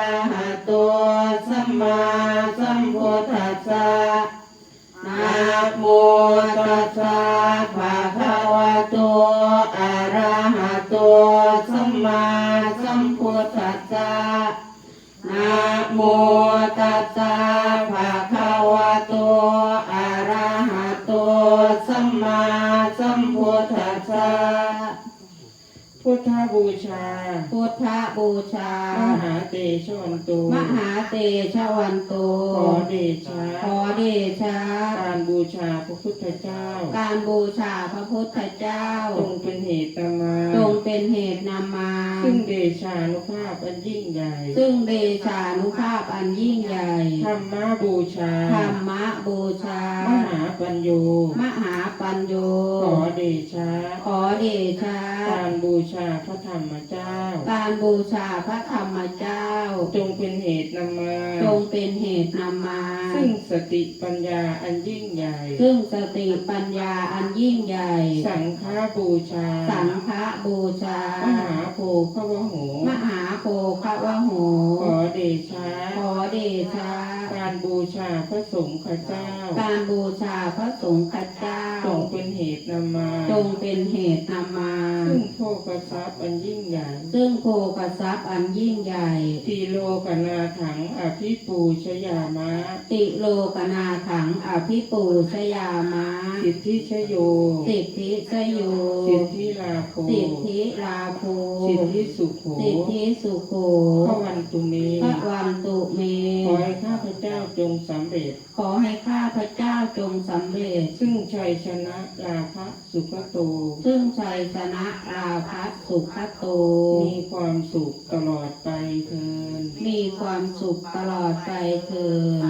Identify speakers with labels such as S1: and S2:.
S1: อะหะโตสัมมาสัมพุทธัสสะนะโมตัสสะภะคะวะโตอะระหะโตสัมมาสัมพุทธัสสะนะโมตัสสะภะคะวะโตอะระหะโตสัมมาสัมพุทธัสสะ
S2: พุทธบูชา
S1: พุทธบูชา
S2: มหาเตชะวันตุ
S1: มหาเตชะวันโต
S2: ขอเดชะ
S1: ขอเดชะ
S2: การบูชาพระพุทธเจ้า
S1: การบูชาพระพุทธเจ้า
S2: จงเป็นเหตุนำมา
S1: จงเป็นเหตุนำมา
S2: ซึ่งเดชานุภาพอันยิ่งใหญ่
S1: ซึ่งเดชานุภาพอันยิ่งใหญ่
S2: ธรรมบูชา
S1: ธรรมบูชา
S2: มหาปัญโย
S1: มหา ปัญโย
S2: ขอเดชะ
S1: ขอเดชะ
S2: การบูชาพระธรรมเจ้า
S1: การบูชาพระธรรมเจ้า
S2: จงเป็นเหตุนำมา
S1: จงเป็นเหตุนำมา
S2: ซึ่งสติปัญญาอันยิ่งใหญ่
S1: ซึ่งสติปัญญาอันยิ่งใหญ่
S2: สังฆบูชา
S1: สังฆบูชา
S2: มหาโพคาวโห
S1: มหาโพควะโห
S2: ขอเดชะ
S1: ขอเดชะ
S2: การบูชาพระสงฆ์ข้าเจ้า
S1: การบูชาพระสงฆ์ข้าเจ้า
S2: จงเป็นเหตุนำมา
S1: จงเป็นเหตุนำมา
S2: ซึ่งโภคทรัพย์อันยิ่งใหญ่
S1: ซึ่งโภกทรัพย์อันยิ่งใหญ่
S2: ทีโลกนาถังอภิปูชยามะ
S1: ติโลกนาถังอภิปูชยามะ
S2: สิทธิชโย
S1: สิทธิสโย
S2: สิทธิลาโภ
S1: สิทธิลาโภ
S2: สิทธิสุโข
S1: สิทธิสุโข
S2: พระวันตุเม
S1: พระวันตุเม
S2: ขอให้ข้าพเจ้าจงสำเร็จ
S1: ขอให้ข้าพระเจ้าจงสำเร็จ
S2: ซึ่งชัยชนะลาภสุขโต
S1: ซึ่งชัยชนะราพัสสุขโต
S2: มีความสุขตลอดไปเทิน
S1: มีความสุขตลอดไปเถิด
S2: สา